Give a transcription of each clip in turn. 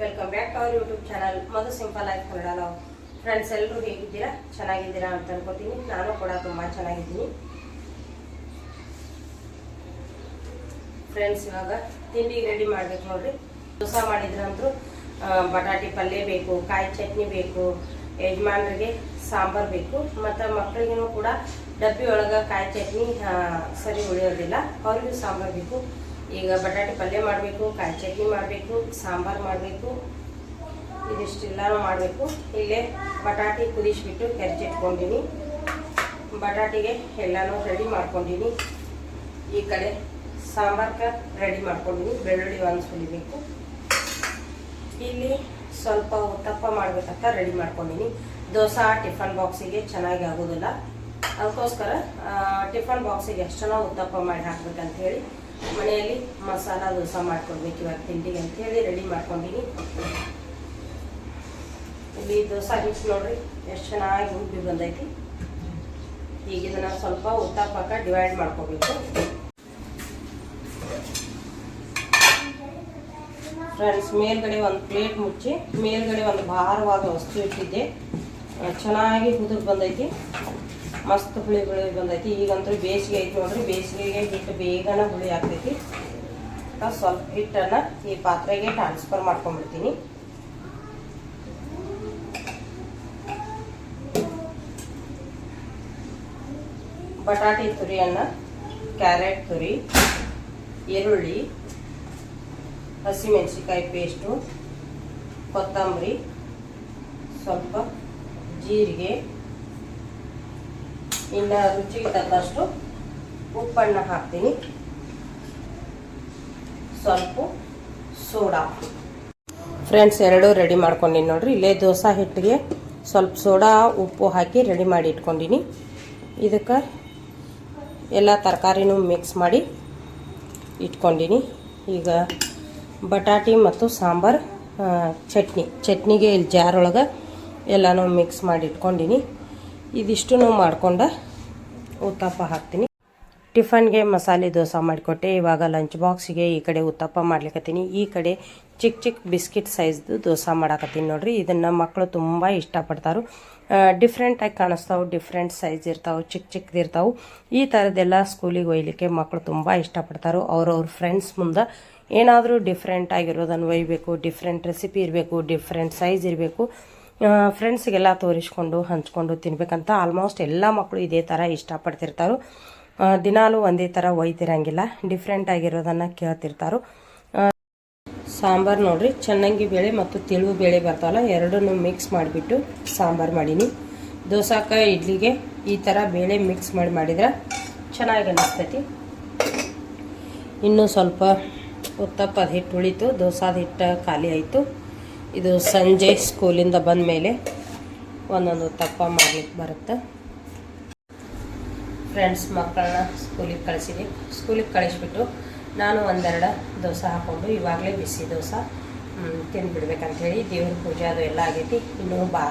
Welcome back to our YouTube channel Madhu simple ಆಗಿ ಕನ್ನಡ ನಾವು friends ಎಲ್ಲರೂ ಹೇಗಿದ್ದೀರಾ? ಚೆನ್ನಾಗಿದ್ದೀರಾ ಅಂತ ಅನ್ಕೋತೀನಿ. ನಾನು ಕೂಡ ತುಂಬ ಚೆನ್ನಾಗಿದ್ದೀನಿ. ಫ್ರೆಂಡ್ಸ್ ಇವಾಗ ತಿಂಡಿಗೆ ರೆಡಿ ಮಾಡ್ಬೇಕು ನೋಡ್ರಿ. ದೋಸ ಮಾಡಿದ್ರಂತೂ ಬಟಾಟಿ ಪಲ್ಯ ಬೇಕು, ಕಾಯಿ ಚಟ್ನಿ ಬೇಕು, ಯಜಮಾನ್ರಿಗೆ ಸಾಂಬಾರ್ ಬೇಕು. ಮತ್ತು ಮಕ್ಕಳಿಗೂ ಕೂಡ ಡಬ್ಬಿ ಒಳಗೆ ಕಾಯಿ ಚಟ್ನಿ ಸರಿ ಉಳಿಯೋದಿಲ್ಲ. ಅವ್ರಿಗೂ ಸಾಂಬಾರ್ ಬೇಕು. ಈಗ ಬಟಾಟೆ ಪಲ್ಯ ಮಾಡಬೇಕು, ಕಾಯಿ ಚಟ್ನಿ ಮಾಡಬೇಕು, ಸಾಂಬಾರು ಮಾಡಬೇಕು ಇದಿಷ್ಟೆಲ್ಲನೂ ಮಾಡಬೇಕು. ಇಲ್ಲೇ ಬಟಾಟಿ ಕುದಿಸ್ಬಿಟ್ಟು ಕೆರೆಚಿಟ್ಕೊಂಡಿನಿ ಬಟಾಟಿಗೆ ಎಲ್ಲನೂ ರೆಡಿ ಮಾಡ್ಕೊಂಡಿನಿ. ಈ ಕಡೆ ಸಾಂಬಾರ್ಗೆ ರೆಡಿ ಮಾಡ್ಕೊಂಡಿನಿ. ಬೆಳ್ಳುಳ್ಳಿ ಒಂದು ಸುಲಿಬೇಕು ಇಲ್ಲಿ ಸ್ವಲ್ಪ ಉತ್ತಪ್ಪ ಮಾಡಬೇಕಂತ ರೆಡಿ ಮಾಡ್ಕೊಂಡಿನಿ. ದೋಸೆ ಟಿಫನ್ ಬಾಕ್ಸಿಗೆ ಚೆನ್ನಾಗಿ ಆಗೋದಿಲ್ಲ. ಅದಕ್ಕೋಸ್ಕರ ಟಿಫನ್ ಬಾಕ್ಸಿಗೆ ಎಷ್ಟು ಜನ ಉತ್ತಪ್ಪ ಮಾಡಿ ಹಾಕ್ಬೇಕಂತ ಹೇಳಿ ಮನೆಯಲ್ಲಿ ಮಸಾಲ ದೋಸೆ ಮಾಡ್ಕೊಡ್ಬೇಕು ಇವಾಗ ತಿಂಡಿಗೆ ಅಂತೇಳಿ ರೆಡಿ ಮಾಡ್ಕೊಂಡಿನಿ. ಇಲ್ಲಿ ದೋಸೆ ಹಿಟ್ಟು ನೋಡ್ರಿ, ಎಷ್ಟು ಚೆನ್ನಾಗಿ ಉಬ್ಬಿ ಬಂದೈತಿ. ಈಗ ಇದನ್ನ ಸ್ವಲ್ಪ ಉತ್ತಪ್ಪಕ್ಕ ಡಿವೈಡ್ ಮಾಡ್ಕೋಬೇಕು. ಫ್ರೆಂಡ್ಸ್ ಮೇಲ್ಗಡೆ ಒಂದು ಪ್ಲೇಟ್ ಮುಚ್ಚಿ, ಮೇಲ್ಗಡೆ ಒಂದು ಭಾರವಾದ ವಸ್ತು ಇಟ್ಟಿದ್ದೆ. ಚೆನ್ನಾಗಿ ಕುದುರ್ ಬಂದೈತಿ. ಮಸ್ತ್ ಹುಳಿ ಹುಳಿ ಬಂದೈತಿ. ಈಗಂತೂ ಬೇಸಿಗೆ ಐತಿ ನೋಡ್ರಿ. ಬೇಸಿಗೆಗೆ ಹಿಟ್ಟು ಬೇಗನ ಹುಳಿ ಆಗ್ತೈತಿ. ಸ್ವಲ್ಪ ಹಿಟ್ಟನ್ನು ಈ ಪಾತ್ರೆಗೆ ಟ್ರಾನ್ಸ್ಫರ್ ಮಾಡ್ಕೊಂಡ್ಬಿಡ್ತೀನಿ. ಬಟಾಟಿ ತುರಿಯನ್ನು ಕ್ಯಾರೆಟ್ ತುರಿ, ಈರುಳ್ಳಿ ಹಸಿಮೆಣಸಿಕಾಯಿ ಪೇಸ್ಟು ಕೊತ್ತಂಬರಿ, ಸ್ವಲ್ಪ ಜೀರಿಗೆ ಇನ್ನು ರುಚಿಗೆ ತಕ್ಕಷ್ಟು ಉಪ್ಪನ್ನು ಹಾಕ್ತೀನಿ. ಸ್ವಲ್ಪ ಸೋಡಾ. ಫ್ರೆಂಡ್ಸ್, ಎರಡು ರೆಡಿ ಮಾಡ್ಕೊಂಡಿನಿ ನೋಡ್ರಿ. ಇಲ್ಲೇ ದೋಸೆ ಹಿಟ್ಟಿಗೆ ಸ್ವಲ್ಪ ಸೋಡಾ, ಉಪ್ಪು ಹಾಕಿ ರೆಡಿ ಮಾಡಿ ಇಟ್ಕೊಂಡಿನಿ. ಇದಕ್ಕೆ ಎಲ್ಲ ತರಕಾರಿನೂ ಮಿಕ್ಸ್ ಮಾಡಿ ಇಟ್ಕೊಂಡಿನಿ. ಈಗ ಬಟಾಟಿ ಮತ್ತು ಸಾಂಬಾರು ಚಟ್ನಿ. ಚಟ್ನಿಗೆ ಇಲ್ಲಿ ಜಾರ್ ಒಳಗೆ ಎಲ್ಲನೂ ಮಿಕ್ಸ್ ಮಾಡಿ ಇಟ್ಕೊಂಡಿನಿ. ಇದಿಷ್ಟು ಮಾಡ್ಕೊಂಡು ಉತ್ತಪ್ಪ ಹಾಕ್ತೀನಿ. ಟಿಫನ್ಗೆ ಮಸಾಲೆ ದೋಸೆ ಮಾಡಿಕೊಟ್ಟೆ. ಇವಾಗ ಲಂಚ್ ಬಾಕ್ಸಿಗೆ ಈ ಕಡೆ ಉತ್ತಪ್ಪ ಮಾಡ್ಲಿಕ್ಕತ್ತೀನಿ ಈ ಕಡೆ ಚಿಕ್ಕ ಚಿಕ್ಕ ಬಿಸ್ಕಿಟ್ ಸೈಜ್ದು ದೋಸೆ ಮಾಡಾಕತ್ತೀನಿ ನೋಡ್ರಿ. ಇದನ್ನು ಮಕ್ಕಳು ತುಂಬ ಇಷ್ಟಪಡ್ತಾರೆ. ಡಿಫ್ರೆಂಟಾಗಿ ಕಾಣಿಸ್ತಾವೆ ಡಿಫ್ರೆಂಟ್ ಸೈಜ್ ಇರ್ತಾವೆ ಚಿಕ್ಕ ಚಿಕ್ಕದು ಇರ್ತಾವೆ. ಈ ಥರದ್ದೆಲ್ಲ ಸ್ಕೂಲಿಗೆ ಒಯ್ಲಿಕ್ಕೆ ಮಕ್ಕಳು ತುಂಬ ಇಷ್ಟಪಡ್ತಾರೆ. ಅವ್ರವ್ರ ಫ್ರೆಂಡ್ಸ್ ಮುಂದೆ ಏನಾದರೂ ಡಿಫ್ರೆಂಟ್ ಒಯ್ಬೇಕು ಡಿಫ್ರೆಂಟ್ ರೆಸಿಪಿ ಇರಬೇಕು ಡಿಫ್ರೆಂಟ್ ಸೈಜ್ ಇರಬೇಕು. ಫ್ರೆಂಡ್ಸ್ಗೆಲ್ಲ ತೋರಿಸ್ಕೊಂಡು, ಹಂಚ್ಕೊಂಡು ತಿನ್ಬೇಕಂತ ಆಲ್ಮೋಸ್ಟ್ ಎಲ್ಲ ಮಕ್ಕಳು ಇದೇ ಥರ ಇಷ್ಟಪಡ್ತಿರ್ತಾರೆ. ದಿನಾಲು ಒಂದೇ ಥರ ಒಯ್ತಿರಂಗಿಲ್ಲ ಡಿಫ್ರೆಂಟ್ ಆಗಿರೋದನ್ನು ಕೇಳ್ತಿರ್ತಾರೆ. ಸಾಂಬಾರು ನೋಡ್ರಿ, ಚೆನ್ನಾಗಿ ಬೇಳೆ ಮತ್ತು ತೆಳು ಬೇಳೆ ಬರ್ತಾವಲ್ಲ, ಎರಡನ್ನೂ ಮಿಕ್ಸ್ ಮಾಡಿಬಿಟ್ಟು ಸಾಂಬಾರು ಮಾಡೀನಿ. ದೋಸಾಕ ಇಡ್ಲಿಗೆ ಈ ಥರ ಬೇಳೆ ಮಿಕ್ಸ್ ಮಾಡಿ ಮಾಡಿದ್ರೆ ಚೆನ್ನಾಗಿ ಅನ್ನಿಸ್ತೈತಿ. ಇನ್ನೂ ಸ್ವಲ್ಪ ಉತ್ತಪ್ಪದ ಹಿಟ್ಟು ಉಳಿತು, ದೋಸಾದ ಹಿಟ್ಟು ಖಾಲಿ ಆಯಿತು. ಇದು ಸಂಜೆ ಸ್ಕೂಲಿಂದ ಬಂದ ಮೇಲೆ ಒಂದೊಂದು ತಪ್ಪ ಮಾಡಲಿಕ್ಕೆ ಬರುತ್ತೆ. ಫ್ರೆಂಡ್ಸ್ ಮಕ್ಕಳನ್ನ ಸ್ಕೂಲಿಗೆ ಕಳಿಸಿದೆ ಸ್ಕೂಲಿಗೆ ಕಳಿಸ್ಬಿಟ್ಟು ನಾನು ಒಂದೆರಡು ದೋಸೆ ಹಾಕ್ಕೊಂಡು ಇವಾಗಲೇ ಬಿಸಿ ದೋಸೆ ತಿಂದುಬಿಡ್ಬೇಕಂಥೇಳಿ ದೇವ್ರ ಪೂಜೆ ಅದು ಎಲ್ಲ ಆಗೈತಿ. ಇನ್ನೂ ಬಾ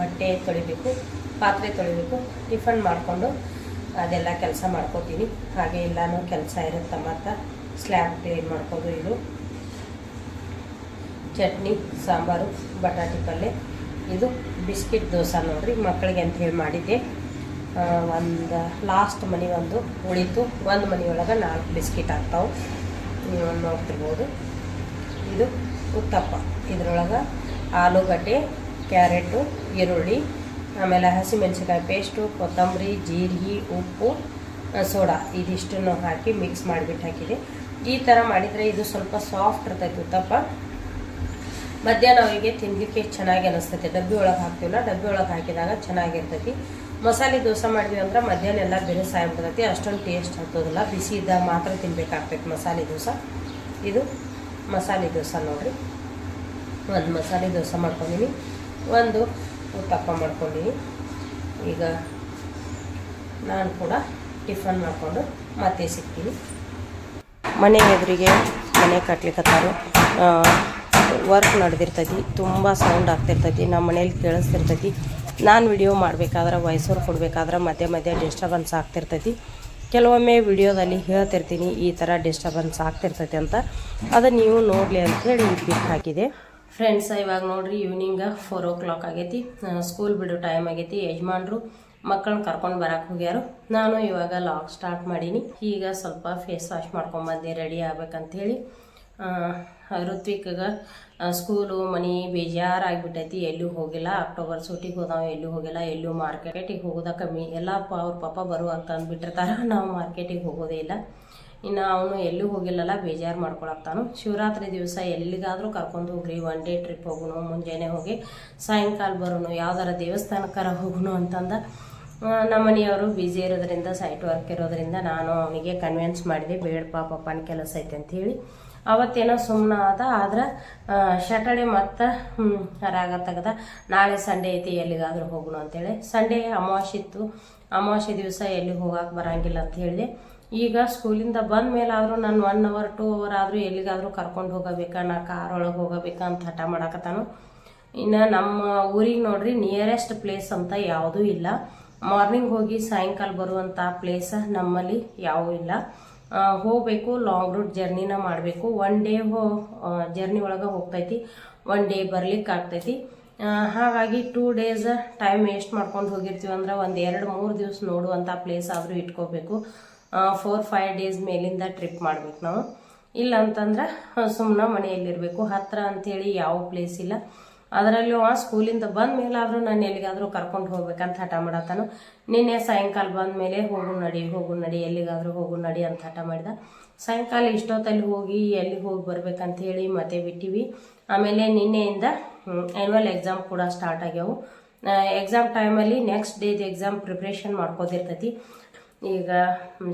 ಬಟ್ಟೆ ತೊಳಿಬೇಕು, ಪಾತ್ರೆ ತೊಳಿಬೇಕು, ಟಿಫನ್ ಮಾಡಿಕೊಂಡು ಅದೆಲ್ಲ ಕೆಲಸ ಮಾಡ್ಕೋತೀನಿ. ಹಾಗೆ ಎಲ್ಲನೂ ಕೆಲಸ ಇರುತ್ತೆ ಮತ್ತು. ಸ್ಲ್ಯಾಬ್ ಕ್ಲೀನ್ ಮಾಡ್ಕೋದು ಇದು. ಚಟ್ನಿ, ಸಾಂಬಾರು, ಬಟಾಟಿ ಪಲ್ಯ ಇದು ಬಿಸ್ಕಿಟ್ ದೋಸೆ ನೋಡ್ರಿ, ಮಕ್ಕಳಿಗೆ ಅಂತ ಹೇಳಿ ಮಾಡಿದ್ದೆ. ಒಂದು ಲಾಸ್ಟ್ ಮನೆ ಒಂದು ಉಳಿತು, ಒಂದು ಮನೆಯೊಳಗೆ ನಾಲ್ಕು ಬಿಸ್ಕಿಟ್ ಆಗ್ತಾವೆ. ನೀವು ನೋಡ್ತಿರ್ಬೋದು. ಇದು ಉತ್ತಪ್ಪ. ಇದರೊಳಗೆ ಆಲೂಗಡ್ಡೆ, ಕ್ಯಾರೆಟು, ಈರುಳ್ಳಿ, ಆಮೇಲೆ ಹಸಿಮೆಣಸಿನ್ಕಾಯಿ ಪೇಸ್ಟು, ಕೊತ್ತಂಬರಿ, ಜೀರಿಗೆ, ಉಪ್ಪು ಸೋಡಾ ಇದಿಷ್ಟನ್ನು ಹಾಕಿ ಮಿಕ್ಸ್ ಮಾಡಿಬಿಟ್ಟು ಹಾಕಿದೆ. ಈ ಥರ ಮಾಡಿದರೆ ಇದು ಸ್ವಲ್ಪ ಸಾಫ್ಟ್ ಇರ್ತೈತೆ ಉತ್ತಪ್ಪ. ಮಧ್ಯಾಹ್ನ ಅವರಿಗೆ ತಿನ್ನಲಿಕ್ಕೆ ಚೆನ್ನಾಗಿ ಅನಿಸ್ತೈತೆ. ಡಬ್ಬಿ ಒಳಗೆ ಹಾಕ್ತೀವಲ್ಲ, ಡಬ್ಬಿ ಒಳಗೆ ಹಾಕಿದಾಗ ಚೆನ್ನಾಗಿರ್ತೈತಿ. ಮಸಾಲೆ ದೋಸೆ ಮಾಡಿದ್ವಿ ಅಂದ್ರೆ ಮಧ್ಯಾಹ್ನ ಎಲ್ಲ ಬಿರುಸ ಆಗ್ಬಿಡ್ತೈತಿ ಅಷ್ಟೊಂದು ಟೇಸ್ಟ್ ಹತ್ತೋದಿಲ್ಲ ಬಿಸಿ ಇದ್ದ ಮಾತ್ರ ತಿನ್ಬೇಕಾಗ್ತೈತಿ ಮಸಾಲೆ ದೋಸೆ. ಇದು ಮಸಾಲೆ ದೋಸೆ ನೋಡಿರಿ. ಒಂದು ಮಸಾಲೆ ದೋಸೆ ಮಾಡ್ಕೊಂಡಿನಿ. ಒಂದು ಉತ್ತಪ್ಪ ಮಾಡ್ಕೊಂಡಿನಿ. ಈಗ ನಾನು ಕೂಡ ಟಿಫನ್ ಮಾಡಿಕೊಂಡು ಮತ್ತೆ ಸಿಗ್ತೀನಿ. ಮನೆ ಎದುರಿಗೆ ಮನೆ ಕಟ್ಲಿಕ್ಕತ್ತಾರು ವರ್ಕ್ ನಡೆದಿರ್ತೈತಿ, ತುಂಬ ಸೌಂಡ್ ಆಗ್ತಿರ್ತೈತಿ ನಮ್ಮ ಮನೇಲಿ ಕೇಳಿಸ್ತಿರ್ತೈತಿ. ನಾನು ವಿಡಿಯೋ ಮಾಡಬೇಕಾದ್ರೆ ವಯಸ್ಸವ್ರು ಕೊಡಬೇಕಾದ್ರೆ ಮಧ್ಯೆ ಮಧ್ಯೆ ಡಿಸ್ಟರ್ಬೆನ್ಸ್ ಆಗ್ತಿರ್ತೈತಿ. ಕೆಲವೊಮ್ಮೆ ವಿಡಿಯೋದಲ್ಲಿ ಹೇಳ್ತಿರ್ತೀನಿ, ಈ ಥರ ಡಿಸ್ಟರ್ಬೆನ್ಸ್ ಆಗ್ತಿರ್ತೈತಿ ಅಂತ. ಅದು ನೀವು ನೋಡಲಿ ಅಂಥೇಳಿ ಬಿಟ್ಟು ಹಾಕಿದೆ. ಫ್ರೆಂಡ್ಸ್ ಇವಾಗ ನೋಡಿರಿ ಈವ್ನಿಂಗ ಫೋರ್ ಓ ಕ್ಲಾಕ್ ಆಗೈತಿ ಸ್ಕೂಲ್ ಬಿಡೋ ಟೈಮ್ ಆಗೈತಿ. ಯಜಮಾನ್ರು ಮಕ್ಕಳನ್ನ ಕರ್ಕೊಂಡು ಬರಕ್ಕೆ ಹೋಗ್ಯಾರು. ನಾನು ಇವಾಗ ಲಾಗ್ ಸ್ಟಾರ್ಟ್ ಮಾಡೀನಿ. ಈಗ ಸ್ವಲ್ಪ ಫೇಸ್ ವಾಶ್ ಮಾಡ್ಕೊಂಬಂದು ರೆಡಿ ಆಗ್ಬೇಕಂತೇಳಿ ಋತ್ವಿಕ್ಗೆ ಸ್ಕೂಲು ಮನೆ ಬೇಜಾರಾಗಿಬಿಟ್ಟೈತಿ. ಎಲ್ಲೂ ಹೋಗಿಲ್ಲ. ಅಕ್ಟೋಬರ್ ಸೂಟಿಗೆ ಹೋದಾವ, ಎಲ್ಲೂ ಹೋಗಿಲ್ಲ. ಎಲ್ಲೂ ಮಾರ್ಕೆಟಿಗೆ ಹೋಗೋದ ಕಮ್ಮಿ. ಎಲ್ಲ ಅವ್ರ ಪಾಪ ಬರುವಂತ ಅಂದ್ಬಿಟ್ಟಿರ್ತಾರ. ನಾವು ಮಾರ್ಕೆಟಿಗೆ ಹೋಗೋದೇ ಇಲ್ಲ. ಇನ್ನು ಅವನು ಎಲ್ಲೂ ಹೋಗಿಲ್ಲಲ್ಲ, ಬೇಜಾರು ಮಾಡ್ಕೊಳಕ್ತಾನು ಶಿವರಾತ್ರಿ ದಿವಸ ಎಲ್ಲಿಗಾದರೂ ಕರ್ಕೊಂಡು ಹೋಗ್ರಿ. ಒನ್ ಡೇ ಟ್ರಿಪ್ ಹೋಗೋಣ ಮುಂಜಾನೆ ಹೋಗಿ ಸಾಯಂಕಾಲ ಬರೋನು, ಯಾವ್ದಾರ ದೇವಸ್ಥಾನಕ್ಕಾರ ಹೋಗೋಣ ಅಂತಂದ ನಮ್ಮ ಮನೆಯವರು ಬ್ಯುಸಿ ಇರೋದ್ರಿಂದ ಸೈಟ್ ವರ್ಕ್ ಇರೋದ್ರಿಂದ ನಾನು ಅವನಿಗೆ ಕನ್ವಿನ್ಸ್ ಮಾಡಿದೆ. ಬೇಡಪ್ಪ ಪಪ್ಪನ ಕೆಲಸ ಐತೆ ಅಂತ ಹೇಳಿ. ಅವತ್ತೇನೋ ಸುಮ್ಮನ ಆದ ಆದ್ರೆ ಸ್ಯಾಟರ್ಡೆ ಮತ್ತು ರಾಗ ತೆಗ್ದ. ನಾಳೆ ಸಂಡೇ ಐತಿ, ಎಲ್ಲಿಗಾದರೂ ಹೋಗೋಣ ಅಂತೇಳಿ. ಸಂಡೇ ಅಮಾವಾಸ್ಯೆ ಇತ್ತು. ಅಮಾವಾಸ್ಯೆ ದಿವಸ ಎಲ್ಲಿ ಹೋಗಕ್ಕೆ ಬರಂಗಿಲ್ಲ ಅಂತ ಹೇಳಿದೆ ಈಗ ಸ್ಕೂಲಿಂದ ಬಂದ ಮೇಲೆ ಆದರೂ ನಾನು ಒನ್ ಅವರ್ ಟೂ ಅವರ್ ಆದರೂ ಎಲ್ಲಿಗಾದರೂ ಕರ್ಕೊಂಡು ಹೋಗಬೇಕಾ, ನಾ ಕಾರ್ ಒಳಗೆ ಹೋಗಬೇಕಾ ಅಂತ ಹಠ ಮಾಡಕತ್ತಾನು. ಇನ್ನು ನಮ್ಮ ಊರಿಗೆ ನೋಡ್ರಿ ನಿಯರೆಸ್ಟ್ ಪ್ಲೇಸ್ ಅಂತ ಯಾವುದೂ ಇಲ್ಲ. ಮಾರ್ನಿಂಗ್ ಹೋಗಿ ಸಾಯಂಕಾಲ ಬರುವಂಥ ಪ್ಲೇಸ್ ನಮ್ಮಲ್ಲಿ ಯಾವೂ ಇಲ್ಲ. ಹೋಗ್ಬೇಕು ಲಾಂಗ್ ರೂಟ್ ಜರ್ನಿನ ಮಾಡಬೇಕು. ಒನ್ ಡೇ ಹೋ ಜರ್ನಿ ಒಳಗೆ ಹೋಗ್ತೈತಿ. ಒನ್ ಡೇ ಬರ್ಲಿಕ್ಕೆ ಆಗ್ತೈತಿ. ಹಾಗಾಗಿ ಟೂ ಡೇಸ್ ಟೈಮ್ ವೇಸ್ಟ್ ಮಾಡ್ಕೊಂಡು ಹೋಗಿರ್ತೀವಿ ಅಂದ್ರೆ ಒಂದು ಎರಡು, ಮೂರು ದಿವಸ ನೋಡುವಂಥ ಪ್ಲೇಸ್ ಆದರೂ ಇಟ್ಕೋಬೇಕು. ಫೋರ್ ಫೈವ್ ಡೇಸ್ ಮೇಲಿಂದ ಟ್ರಿಪ್ ಮಾಡ್ಬೇಕು ನಾವು. ಇಲ್ಲ ಅಂತಂದ್ರೆ ಸುಮ್ಮನೆ ಮನೆಯಲ್ಲಿರಬೇಕು. ಹತ್ತಿರ ಅಂಥೇಳಿ ಯಾವ ಪ್ಲೇಸ್ ಇಲ್ಲ. ಅದರಲ್ಲೂ ಆ ಸ್ಕೂಲಿಂದ ಬಂದ ಮೇಲಾದರೂ ನಾನು ಎಲ್ಲಿಗಾದರೂ ಕರ್ಕೊಂಡು ಹೋಗ್ಬೇಕಂತ ಹಠ ಮಾಡತ್ತಾನು ನಿನ್ನೆ ಸಾಯಂಕಾಲ ಬಂದ ಮೇಲೆ ಹೋಗು ನಡಿ ಹೋಗು ನಡಿ, ಎಲ್ಲಿಗಾದರೂ ಹೋಗು ನಡಿ ಅಂತ ಹಠ ಮಾಡಿದ. ಸಾಯಂಕಾಲ ಇಷ್ಟೊತ್ತಲ್ಲಿ ಹೋಗಿ ಎಲ್ಲಿ ಹೋಗಿ ಬರ್ಬೇಕಂತ ಹೇಳಿ ಮತ್ತೆ ಬಿಟ್ಟಿವಿ. ಆಮೇಲೆ ನಿನ್ನೆಯಿಂದ ಆ್ಯನ್ಯುವಲ್ ಎಕ್ಸಾಮ್ ಕೂಡ ಸ್ಟಾರ್ಟ್ ಆಗ್ಯಾವು. ಎಕ್ಸಾಮ್ ಟೈಮಲ್ಲಿ ನೆಕ್ಸ್ಟ್ ಡೇದು ಎಕ್ಸಾಮ್ ಪ್ರಿಪ್ರೇಷನ್ ಮಾಡ್ಕೋತಿರ್ತೈತಿ. ಈಗ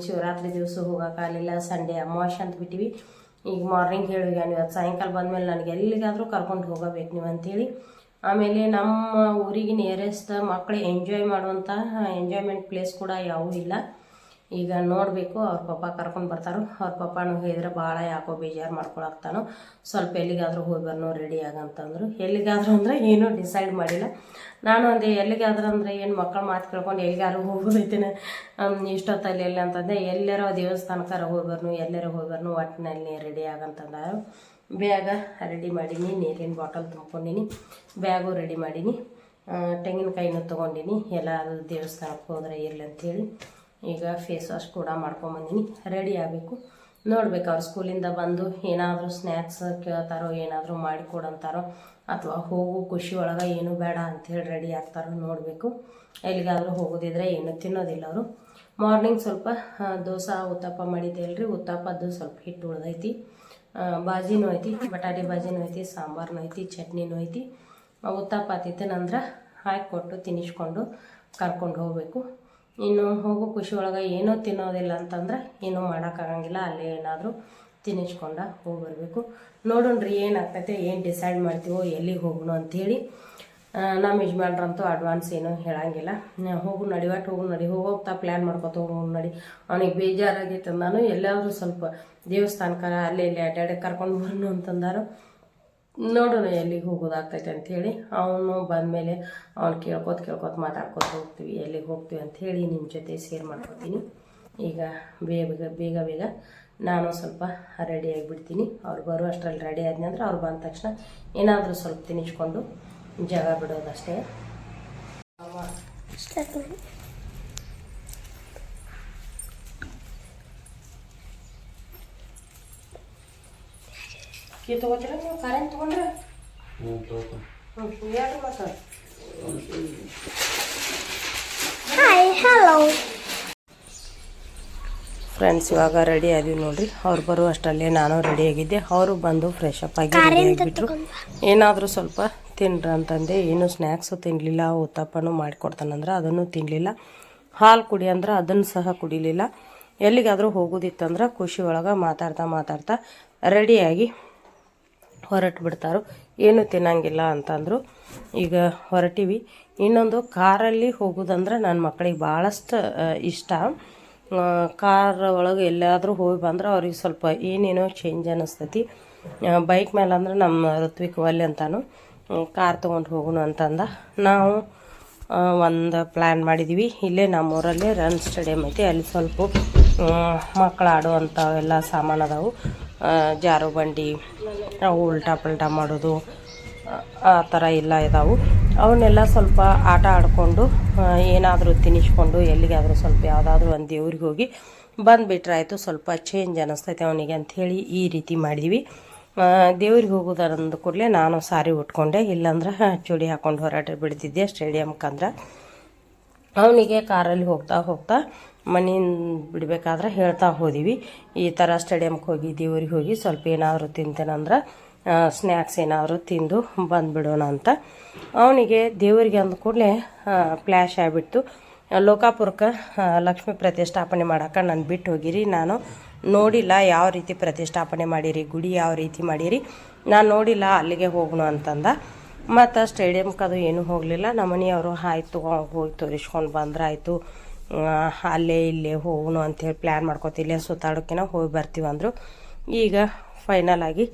ಶಿವರಾತ್ರಿ ದಿವಸ ಹೋಗೋಕ್ಕಾಗಲಿಲ್ಲ ಸಂಡೇ ಅಮಾವಾಸ್ಯೆ ಅಂತ ಬಿಟ್ಟಿವಿ. ಈಗ ಮಾರ್ನಿಂಗ್ ಹೇಳಿ ಇವತ್ತು ಸಾಯಂಕಾಲ ಬಂದಮೇಲೆ ನನಗೆ ಎಲ್ಲಿಗಾದರೂ ಕರ್ಕೊಂಡು ಹೋಗಬೇಕು ನೀವು ಅಂಥೇಳಿ ಆಮೇಲೆ ನಮ್ಮ ಊರಿಗೆ ನಿಯರೆಸ್ಟ್ ಮಕ್ಕಳು ಎಂಜಾಯ್ ಮಾಡುವಂಥ ಎಂಜಾಯ್ಮೆಂಟ್ ಪ್ಲೇಸ್ ಕೂಡ ಯಾವೂ ಇಲ್ಲ. ಈಗ ನೋಡಬೇಕು ಅವ್ರ ಪಪ್ಪ ಕರ್ಕೊಂಡು ಬರ್ತಾರೋ. ಅವ್ರ ಪಪ್ಪನೂ ಹೇಳಿದ್ರೆ ಭಾಳ ಯಾಕೋ ಬೇಜಾರು ಮಾಡ್ಕೊಳಕ್ತಾನೋ ಸ್ವಲ್ಪ ಎಲ್ಲಿಗಾದರೂ ಹೋಗಿ ರೆಡಿ ಆಗಂತಂದ್ರು ಎಲ್ಲಿಗಾದರೂ ಅಂದರೆ ಏನೂ ಡಿಸೈಡ್ ಮಾಡಿಲ್ಲ. ನಾನು ಅಂದೆ, ಎಲ್ಲಿಗಾದ್ರೂ ಅಂದರೆ ಏನು ಮಕ್ಕಳು ಮಾತು ಕೇಳ್ಕೊಂಡು ಎಲ್ಲಿಗಾದ್ರೂ ಹೋಗೋದೈತೇನೆ ಇಷ್ಟೊತ್ತಲ್ಲಿ ಎಲ್ಲಿ ಅಂತಂದೆ, ಎಲ್ಲಾರೋ ದೇವಸ್ಥಾನಕ್ಕಾರ ಹೋಗಿ ಬರ್ನು ಎಲ್ಲಾರ ಹೋಗಿ ಬರ್ನು ಒಟ್ಟಿನಲ್ಲಿ ರೆಡಿ ಆಗಂತಂದ್ರು ಬ್ಯಾಗ ರೆಡಿ ಮಾಡೀನಿ, ನೀರಿನ ಬಾಟಲ್ ತುಂಬ್ಕೊಂಡಿನಿ. ಬ್ಯಾಗು ರೆಡಿ ಮಾಡೀನಿ. ತೆಂಗಿನಕಾಯಿನೂ ತೊಗೊಂಡಿನಿ. ಎಲ್ಲ ದೇವಸ್ಥಾನಕ್ಕೆ ಹೋದ್ರೆ ಇರಲಿ ಅಂಥೇಳಿ ಈಗ ಫೇಸ್ ವಾಶ್ ಕೂಡ ಮಾಡ್ಕೊಂಬಂದಿನಿ. ರೆಡಿ ಆಗಬೇಕು. ನೋಡ್ಬೇಕು ಅವ್ರು ಸ್ಕೂಲಿಂದ ಬಂದು ಏನಾದರೂ ಸ್ನ್ಯಾಕ್ಸ್ ಕೇಳ್ತಾರೋ, ಏನಾದರೂ ಮಾಡಿಕೊಡಂತಾರೋ ಅಥವಾ ಹೋಗು, ಖುಷಿ ಒಳಗೆ ಏನು ಬೇಡ ಅಂಥೇಳಿ ರೆಡಿ ಆಗ್ತಾರೋ ನೋಡಬೇಕು. ಎಲ್ಲಿಗಾದರೂ ಹೋಗೋದಿದ್ರೆ ಏನು ತಿನ್ನೋದಿಲ್ಲ ಅವರು. ಮಾರ್ನಿಂಗ್ ಸ್ವಲ್ಪ ದೋಸೆ, ಉತ್ತಪ್ಪ ಮಾಡಿದ್ದೆ ಅಲ್ರಿ ಉತ್ತಪ್ಪದ್ದು ಸ್ವಲ್ಪ ಹಿಟ್ಟು ಉಳ್ದೈತಿ. ಬಾಜಿನೂ ಐತಿ ಬಟಾಟೆ ಬಾಜಿನೂ ಐತಿ ಸಾಂಬಾರ್ನೂ ಐತಿ ಚಟ್ನಿನೂ ಐತಿ ಉತ್ತಪ್ಪ ತಿತ್ತನಂದ್ರೆ ಹಾಕಿ ಕೊಟ್ಟು ತಿನ್ನಿಸ್ಕೊಂಡು ಕರ್ಕೊಂಡು ಹೋಗಬೇಕು. ಇನ್ನು ಹೋಗೋ ಖುಷಿ ಒಳಗೆ ಏನೂ ತಿನ್ನೋದಿಲ್ಲ ಅಂತಂದ್ರೆ ಏನೂ ಮಾಡೋಕ್ಕಾಗಂಗಿಲ್ಲ, ಅಲ್ಲೇ ಏನಾದರೂ ತಿನ್ನಿಸ್ಕೊಂಡ ಹೋಗಿ ಬರಬೇಕು. ನೋಡೋಣ್ರಿ ಏನಾಗ್ತೈತೆ, ಏನು ಡಿಸೈಡ್ ಮಾಡ್ತೀವೋ, ಎಲ್ಲಿಗೆ ಹೋಗೋಣ ಅಂಥೇಳಿ ನಮ್ಮ ಯಜಮಾನ್ರಂತೂ ಅಡ್ವಾನ್ಸ್ ಏನೂ ಹೇಳಂಗಿಲ್ಲ. ಹೋಗು ನಡಿ ಒಟ್ಟು ಹೋಗು ನಡಿ ಹೋಗೋಗ್ತಾ ಪ್ಲ್ಯಾನ್ ಮಾಡ್ಕೊತ ಹೋಗು ನಡಿ. ಅವನಿಗೆ ಬೇಜಾರಾಗಿತ್ತು ನಾನು ಎಲ್ಲಾದರೂ ಸ್ವಲ್ಪ ದೇವಸ್ಥಾನಕ್ಕೆ ಅಲ್ಲೇ ಇಲ್ಲಿ ಅಡ್ಡಾಡಿ ಕರ್ಕೊಂಡು ಬರೋಣ ಅಂತಂದಾರು. ನೋಡೋಣ ಎಲ್ಲಿಗೆ ಹೋಗೋದಾಗ್ತೈತೆ ಅಂಥೇಳಿ ಅವನು ಬಂದಮೇಲೆ ಅವ್ನು ಕೇಳ್ಕೊತ ಕೇಳ್ಕೊತ ಮಾತಾಡ್ಕೊತ ಹೋಗ್ತೀವಿ. ಎಲ್ಲಿಗೆ ಹೋಗ್ತೀವಿ ಅಂಥೇಳಿ ನಿಮ್ಮ ಜೊತೆ ಶೇರ್ ಮಾಡ್ಕೊತೀನಿ. ಈಗ ಬೇಗ ಬೇಗ ಬೇಗ ನಾನು ಸ್ವಲ್ಪ ರೆಡಿ ಆಗಿಬಿಡ್ತೀನಿ. ಅವ್ರು ಬರೋ ಅಷ್ಟರಲ್ಲಿ ರೆಡಿ ಆದ್ನಂದ್ರೆ ಅವ್ರು ಬಂದ ತಕ್ಷಣ ಏನಾದರೂ ಸ್ವಲ್ಪ ತಿನ್ನಿಸ್ಕೊಂಡು ಜಾಗ ಬಿಡೋದಷ್ಟೇ. ಕೀ ತಗೋತೀರ ನೀವು? ಕರೆಂಟ್ ತೊಗೊಂಡ್ರೆ? ಹ್ಞೂ ಮತ್ತೆ ಹಾಯ್ ಹಲೋ ಫ್ರೆಂಡ್ಸ್ ಇವಾಗ ರೆಡಿ ಆದೀವಿ ನೋಡ್ರಿ. ಅವ್ರು ಬರೋ ಅಷ್ಟರಲ್ಲಿ ನಾನು ರೆಡಿ ಆಗಿದ್ದೆ. ಅವರು ಬಂದು ಫ್ರೆಶ್ ಅಪ್ ಆಗಿ ರೆಡಿ ಆಗಿಬಿಟ್ರು. ಏನಾದರೂ ಸ್ವಲ್ಪ ತಿನ್ರಿ ಅಂತಂದೆ. ಏನು ಸ್ನ್ಯಾಕ್ಸು ತಿನ್ನಲಿಲ್ಲ ಉತ್ತಪ್ಪನೂ ಮಾಡಿಕೊಡ್ತಾನಂದ್ರೆ ಅದನ್ನು ತಿನ್ನಲಿಲ್ಲ ಹಾಲು ಕುಡಿ ಅಂದ್ರೆ ಅದನ್ನು ಸಹ ಕುಡಿಲಿಲ್ಲ. ಎಲ್ಲಿಗಾದರೂ ಹೋಗೋದಿತ್ತಂದ್ರೆ ಖುಷಿ ಒಳಗೆ ಮಾತಾಡ್ತಾ ಮಾತಾಡ್ತಾ ರೆಡಿಯಾಗಿ ಹೊರಟು ಬಿಡ್ತಾರೋ ಏನು ತಿನ್ನಂಗಿಲ್ಲ ಅಂತಂದರು. ಈಗ ಹೊರಟಿವಿ. ಇನ್ನೊಂದು ಕಾರಲ್ಲಿ ಹೋಗೋದಂದ್ರೆ ನನ್ನ ಮಕ್ಕಳಿಗೆ ಭಾಳಷ್ಟು ಇಷ್ಟ. ಕಾರ್ ಒಳಗೆ ಎಲ್ಲಾದರೂ ಹೋಗಿ ಬಂದ್ರೆ ಅವ್ರಿಗೆ ಸ್ವಲ್ಪ ಏನೇನೋ ಚೇಂಜ್ ಅನ್ನಿಸ್ತೈತಿ ಬೈಕ್ ಮೇಲೆ ಅಂದ್ರೆ ನಮ್ಮ ಋತ್ವಿಕ್ ಒಲ್ಲೆ ಅಂತಾನು ಕಾರ್ ತೊಗೊಂಡು ಹೋಗೋಣ ಅಂತಂದ. ನಾವು ಒಂದು ಪ್ಲ್ಯಾನ್ ಮಾಡಿದ್ವಿ. ಇಲ್ಲೇ ನಮ್ಮೂರಲ್ಲೇ ರನ್ ಸ್ಟೇಡಿಯಮ್ ಐತಿ. ಅಲ್ಲಿ ಸ್ವಲ್ಪ ಮಕ್ಕಳು ಆಡುವಂಥವೆಲ್ಲ ಸಾಮಾನು ಅದಾವು. ಜಾರು ಬಂಡಿ ಅವು ಉಲ್ಟಾ ಪಲ್ಟಾ ಮಾಡೋದು, ಆ ಥರ ಎಲ್ಲ ಇದಾವೆ. ಅವನ್ನೆಲ್ಲ ಸ್ವಲ್ಪ ಆಟ ಆಡಿಕೊಂಡು ಏನಾದರೂ ತಿನ್ನಿಸ್ಕೊಂಡು ಎಲ್ಲಿಗಾದರೂ ಸ್ವಲ್ಪ ಯಾವುದಾದ್ರೂ ಒಂದು ದೇವ್ರಿಗೆ ಹೋಗಿ ಬಂದುಬಿಟ್ರೆ ಆಯಿತು ಸ್ವಲ್ಪ ಚೇಂಜ್ ಅನ್ನಿಸ್ತೈತೆ ಅವನಿಗೆ ಅಂಥೇಳಿ ಈ ರೀತಿ ಮಾಡಿದ್ವಿ. ದೇವ್ರಿಗೆ ಹೋಗೋದಂದ ಕೂಡಲೇ ನಾನು ಸಾರಿ ಉಟ್ಕೊಂಡೆ. ಇಲ್ಲಾಂದ್ರೆ ಚೂಡಿ ಹಾಕ್ಕೊಂಡು ಹೋರಾಟ ಬಿಡ್ತಿದ್ದೆ ಸ್ಟೇಡಿಯಮ್ಕಂದ್ರೆ ಅವನಿಗೆ ಕಾರಲ್ಲಿ ಹೋಗ್ತಾ ಹೋಗ್ತಾ ಮನೆಯಿಂದ ಬಿಡಬೇಕಾದ್ರೆ ಹೇಳ್ತಾ ಹೋದಿವಿ. ಈ ಥರ ಸ್ಟೇಡಿಯಮ್ಗೆ ಹೋಗಿ, ದೇವ್ರಿಗೆ ಹೋಗಿ ಸ್ವಲ್ಪ ಏನಾದರೂ ತಿಂತೇನಂದ್ರೆ ಸ್ನ್ಯಾಕ್ಸ್ ಏನಾದರೂ ತಿಂದು ಬಂದುಬಿಡೋಣ ಅಂತ. ಅವನಿಗೆ ದೇವರಿಗೆ ಅಂದ ಕೂಡಲೇ ಫ್ಲ್ಯಾಶ್ ಆಗಿಬಿಡ್ತು. ಲೋಕಾಪುರಕ್ಕೆ ಲಕ್ಷ್ಮಿ ಪ್ರತಿಷ್ಠಾಪನೆ ಮಾಡೋಕೆ ನಾನು ಬಿಟ್ಟು ಹೋಗಿರಿ. ನಾನು ನೋಡಿಲ್ಲ ಯಾವ ರೀತಿ ಪ್ರತಿಷ್ಠಾಪನೆ ಮಾಡಿರಿ, ಗುಡಿ ಯಾವ ರೀತಿ ಮಾಡಿರಿ. ನಾನು ನೋಡಿಲ್ಲ ಅಲ್ಲಿಗೆ ಹೋಗೋಣ ಅಂತಂದ. ಮತ್ತು ಸ್ಟೇಡಿಯಮ್ಗೆ ಅದು ಏನೂ ಹೋಗಲಿಲ್ಲ. ನಮ್ಮ ಆಯ್ತು ಹೋಗಿ ತೋರಿಸ್ಕೊಂಡು ಬಂದ್ರಾಯ್ತು ಅಲ್ಲೇ ಇಲ್ಲೇ ಹೋಗೋಣ ಅಂಥೇಳಿ ಪ್ಲ್ಯಾನ್ ಮಾಡ್ಕೊತಿ ಇಲ್ಲೇ ಸುತ್ತಾಡೋಕಿನ ಹೋಗಿ ಬರ್ತೀವಿ ಅಂದರು. ಈಗ ಫೈನಲ್ ಆಗಿ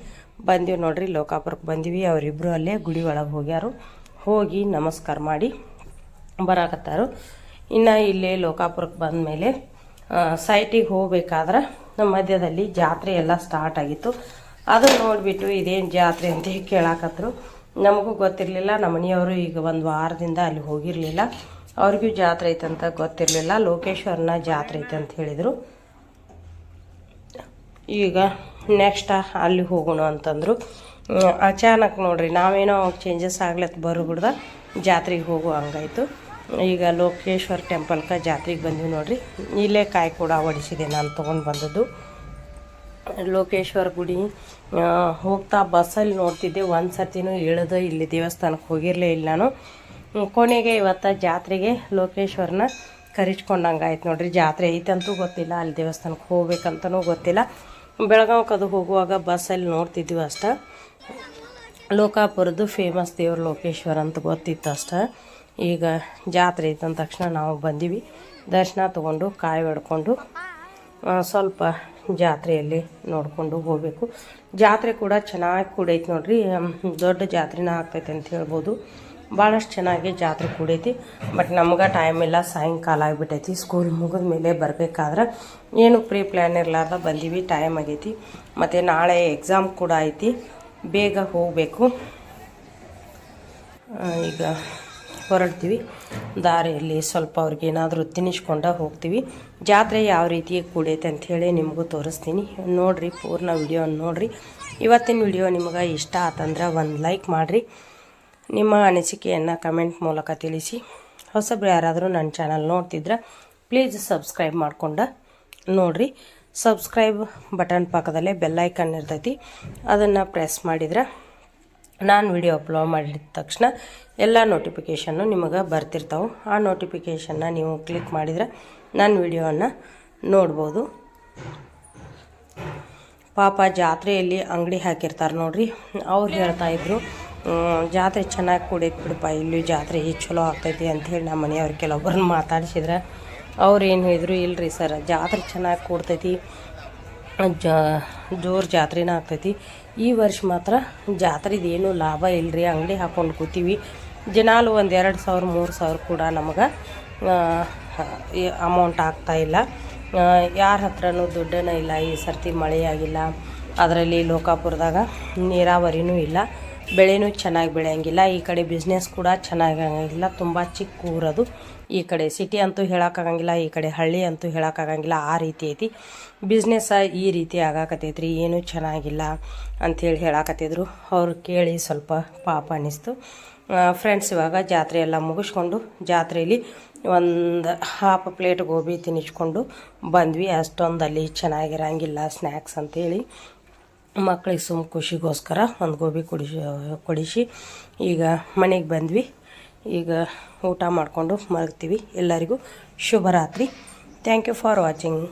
ಬಂದೀವಿ ನೋಡ್ರಿ ಲೋಕಾಪುರಕ್ಕೆ ಬಂದೀವಿ. ಅವರಿಬ್ಬರು ಅಲ್ಲೇ ಗುಡಿ ಒಳಗೆ ಹೋಗ್ಯಾರು. ಹೋಗಿ ನಮಸ್ಕಾರ ಮಾಡಿ ಬರಾಕತ್ತಾರು. ಇನ್ನು ಇಲ್ಲೇ ಲೋಕಾಪುರಕ್ಕೆ ಬಂದಮೇಲೆ ಸೈಟಿಗೆ ಹೋಗಬೇಕಾದ್ರೆ ನಮ್ಮ ಮಧ್ಯದಲ್ಲಿ ಜಾತ್ರೆ ಎಲ್ಲ ಸ್ಟಾರ್ಟ್ ಆಗಿತ್ತು. ಅದನ್ನು ನೋಡಿಬಿಟ್ಟು ಇದೇನು ಜಾತ್ರೆ ಅಂತ ಕೇಳಾಕತ್ರು. ನಮಗೂ ಗೊತ್ತಿರಲಿಲ್ಲ, ನಮ್ಮ ಮನೆಯವರು ಈಗ ಒಂದು ವಾರದಿಂದ ಅಲ್ಲಿ ಹೋಗಿರಲಿಲ್ಲ. ಅವ್ರಿಗೂ ಜಾತ್ರೆ ಐತಂತ ಗೊತ್ತಿರಲಿಲ್ಲ, ಲೋಕೇಶ್ವರನ ಜಾತ್ರೆ ಐತೆ ಅಂತ ಹೇಳಿದರು. ಈಗ ನೆಕ್ಸ್ಟ್ ಅಲ್ಲಿ ಹೋಗೋಣ ಅಂತಂದರು. ಅಚಾನಕ್ ನೋಡ್ರಿ, ನಾವೇನೋ ಚೇಂಜಸ್ ಆಗ್ಲತ್ತ ಬರ್ಬಿಡ್ದ, ಜಾತ್ರೆಗೆ ಹೋಗೋ ಹಂಗಾಯ್ತು. ಈಗ ಲೋಕೇಶ್ವರ ಟೆಂಪಲ್ಗೆ ಜಾತ್ರೆಗೆ ಬಂದ್ವಿ ನೋಡ್ರಿ. ಇಲ್ಲೇ ಕಾಯಿ ಕೂಡ ಹೊಡಿಸಿದೆ ನಾನು ತೊಗೊಂಡು ಬಂದದ್ದು. ಲೋಕೇಶ್ವರ ಗುಡಿ. ಹೋಗ್ತಾ ಬಸ್ಸಲ್ಲಿ ನೋಡ್ತಿದ್ದೆ. ಒಂದು ಸರ್ತಿನೂ ಇಳಿದು ಇಲ್ಲಿ ದೇವಸ್ಥಾನಕ್ಕೆ ಹೋಗಿರಲೇ ಇಲ್ಲ ನಾನು. ಕೊನೆಗೆ ಇವತ್ತು ಜಾತ್ರೆಗೆ ಲೋಕೇಶ್ವರನ ಕರಿಸ್ಕೊಂಡಂಗೆ ಆಯ್ತು ನೋಡ್ರಿ. ಜಾತ್ರೆ ಐತಂತೂ ಗೊತ್ತಿಲ್ಲ, ಅಲ್ಲಿ ದೇವಸ್ಥಾನಕ್ಕೆ ಹೋಗ್ಬೇಕಂತನೂ ಗೊತ್ತಿಲ್ಲ. ಬೆಳಗಾವ್ಗೆ ಅದು ಹೋಗುವಾಗ ಬಸ್ಸಲ್ಲಿ ನೋಡ್ತಿದ್ದೀವಿ ಅಷ್ಟೆ. ಲೋಕಾಪುರದ್ದು ಫೇಮಸ್ ದೇವರು ಲೋಕೇಶ್ವರ ಅಂತ ಗೊತ್ತಿತ್ತು ಅಷ್ಟೆ. ಈಗ ಜಾತ್ರೆ ಐತಂದ ತಕ್ಷಣ ನಾವು ಬಂದೀವಿ. ದರ್ಶನ ತೊಗೊಂಡು ಕಾಯಿ ಹೊಡ್ಕೊಂಡು ಸ್ವಲ್ಪ ಜಾತ್ರೆಯಲ್ಲಿ ನೋಡಿಕೊಂಡು ಹೋಗಬೇಕು. ಜಾತ್ರೆ ಕೂಡ ಚೆನ್ನಾಗಿ ಕೂಡೈತೆ ನೋಡಿರಿ. ದೊಡ್ಡ ಜಾತ್ರೆನ ಆಗ್ತೈತೆ ಅಂತ ಹೇಳ್ಬೋದು. ಭಾಳಷ್ಟು ಚೆನ್ನಾಗಿ ಜಾತ್ರೆ ಕೂಡೈತಿ. ಬಟ್ ನಮ್ಗೆ ಟೈಮ್ ಇಲ್ಲ, ಸಾಯಂಕಾಲ ಆಗಿಬಿಟ್ಟೈತಿ ಸ್ಕೂಲ್ ಮುಗಿದ ಮೇಲೆ ಬರಬೇಕಾದ್ರೆ ಏನು ಪ್ರೀ ಪ್ಲ್ಯಾನ್ ಇರಲಾರ್ದ ಬಂದೀವಿ ಟೈಮ್ ಆಗೈತಿ. ಮತ್ತು ನಾಳೆ ಎಕ್ಸಾಮ್ ಕೂಡ ಐತಿ. ಬೇಗ ಹೋಗಬೇಕು. ಈಗ ಹೊರಡ್ತೀವಿ. ದಾರಿಯಲ್ಲಿ ಸ್ವಲ್ಪ ಅವ್ರಿಗೆ ಏನಾದರೂ ತಿನ್ನಿಸ್ಕೊಂಡ ಹೋಗ್ತೀವಿ. ಜಾತ್ರೆ ಯಾವ ರೀತಿ ಕೂಡೈತೆ ಅಂಥೇಳಿ ನಿಮಗೂ ತೋರಿಸ್ತೀನಿ. ನೋಡಿರಿ, ಪೂರ್ಣ ವಿಡಿಯೋ ನೋಡಿರಿ. ಇವತ್ತಿನ ವಿಡಿಯೋ ನಿಮಗೆ ಇಷ್ಟ ಆತಂದ್ರೆ ಒಂದು ಲೈಕ್ ಮಾಡಿರಿ. ನಿಮ್ಮ ಅನಿಸಿಕೆಯನ್ನು ಕಮೆಂಟ್ ಮೂಲಕ ತಿಳಿಸಿ. ಹೊಸಬ್ರು ಯಾರಾದರೂ ನನ್ನ ಚಾನಲ್ ನೋಡ್ತಿದ್ರೆ ಪ್ಲೀಸ್ ಸಬ್ಸ್ಕ್ರೈಬ್ ಮಾಡ್ಕೊಂಡು ನೋಡಿರಿ. ಸಬ್ಸ್ಕ್ರೈಬ್ ಬಟನ್ ಪಕ್ಕದಲ್ಲೇ ಬೆಲ್ಲೈಕನ್ ಇರ್ತೈತಿ. ಅದನ್ನು ಪ್ರೆಸ್ ಮಾಡಿದ್ರೆ ನಾನು ವಿಡಿಯೋ ಅಪ್ಲೋಡ್ ಮಾಡಿದ ತಕ್ಷಣ ಎಲ್ಲ ನೋಟಿಫಿಕೇಷನ್ನು ನಿಮಗೆ ಬರ್ತಿರ್ತಾವೆ. ಆ ನೋಟಿಫಿಕೇಷನ್ನ ನೀವು ಕ್ಲಿಕ್ ಮಾಡಿದರೆ ನನ್ನ ವಿಡಿಯೋವನ್ನು ನೋಡ್ಬೋದು. ಪಾಪ ಜಾತ್ರೆಯಲ್ಲಿ ಅಂಗಡಿ ಹಾಕಿರ್ತಾರೆ ನೋಡ್ರಿ. ಅವ್ರು ಹೇಳ್ತಾ ಇದ್ರು ಜಾತ್ರೆ ಚೆನ್ನಾಗಿ ಕೂಡೈತೆ ಬಿಡಪ್ಪ, ಇಲ್ಲಿ ಜಾತ್ರೆ ಚಲೋ ಆಗ್ತೈತಿ ಅಂಥೇಳಿ ನಮ್ಮ ಮನೆಯವ್ರು ಕೆಲವೊಬ್ಬರನ್ನ ಮಾತಾಡಿಸಿದ್ರೆ. ಅವ್ರು ಏನು ಹೇಳಿದ್ರು, ಇಲ್ರಿ ಸರ್, ಜಾತ್ರೆ ಚೆನ್ನಾಗಿ ಕೂಡ್ತೈತಿ. ಜ ಜೋರು ಜಾತ್ರೆನೇ ಆಗ್ತೈತಿ. ಈ ವರ್ಷ ಮಾತ್ರ ಜಾತ್ರೆದು ಏನೂ ಲಾಭ ಇಲ್ಲರಿ ಅಂಗಡಿ ಹಾಕ್ಕೊಂಡು ಕೂತೀವಿ. ಜನಾಲು ಒಂದು ಎರಡು ಸಾವಿರ, ಮೂರು ಸಾವಿರ ಕೂಡ ನಮಗೆ ಅಮೌಂಟ್ ಆಗ್ತಾ ಇಲ್ಲ. ಯಾರ ಹತ್ರನೂ ದುಡ್ಡನ ಇಲ್ಲ, ಈ ಸರ್ತಿ ಮಳೆಯಾಗಿಲ್ಲ ಅದರಲ್ಲಿ ಲೋಕಾಪುರದಾಗ ನೀರಾವರಿನೂ ಇಲ್ಲ. ಬೆಳೆನೂ ಚೆನ್ನಾಗಿ ಬೆಳೆಯಂಗಿಲ್ಲ. ಈ ಕಡೆ ಬಿಸ್ನೆಸ್ ಕೂಡ ಚೆನ್ನಾಗಿ ಆಗಂಗಿಲ್ಲ. ತುಂಬ ಚಿಕ್ಕ ಊರದು ಈ ಕಡೆ ಸಿಟಿ ಅಂತೂ ಹೇಳೋಕ್ಕಾಗಂಗಿಲ್ಲ, ಈ ಕಡೆ ಹಳ್ಳಿ ಅಂತೂ ಹೇಳೋಕ್ಕಾಗಂಗಿಲ್ಲ, ಆ ರೀತಿ ಐತಿ. ಬಿಸ್ನೆಸ್ ಈ ರೀತಿ ಆಗಾಕತ್ತೈತ್ರಿ, ಏನೂ ಚೆನ್ನಾಗಿಲ್ಲ ಅಂಥೇಳಿ ಹೇಳಾಕತ್ತಿದ್ರು. ಅವ್ರು ಕೇಳಿ ಸ್ವಲ್ಪ ಪಾಪ ಅನ್ನಿಸ್ತು. ಫ್ರೆಂಡ್ಸ್ ಇವಾಗ ಜಾತ್ರೆ ಎಲ್ಲ ಮುಗಿಸ್ಕೊಂಡು ಜಾತ್ರೆಯಲ್ಲಿ ಒಂದು ಹಾಫ್ ಪ್ಲೇಟ್ ಗೋಬಿ ತಿನ್ನಿಸ್ಕೊಂಡು ಬಂದ್ವಿ. ಅಷ್ಟೊಂದು ಅಲ್ಲಿ ಚೆನ್ನಾಗಿರಂಗಿಲ್ಲ ಸ್ನ್ಯಾಕ್ಸ್ ಅಂತೇಳಿ. ಮಕ್ಕಳಿಗೆ ಸುಮ್ಮ ಖುಷಿಗೋಸ್ಕರ ಒಂದು ಗೋಬಿ ಕುಡಿಸಿ, ಕೊಡಿಸಿ ಈಗ ಮನೆಗೆ ಬಂದ್ವಿ. ಈಗ ಊಟ ಮಾಡಿಕೊಂಡು ಮಲಗ್ತೀವಿ ಎಲ್ಲರಿಗೂ ಶುಭರಾತ್ರಿ. Thank you for watching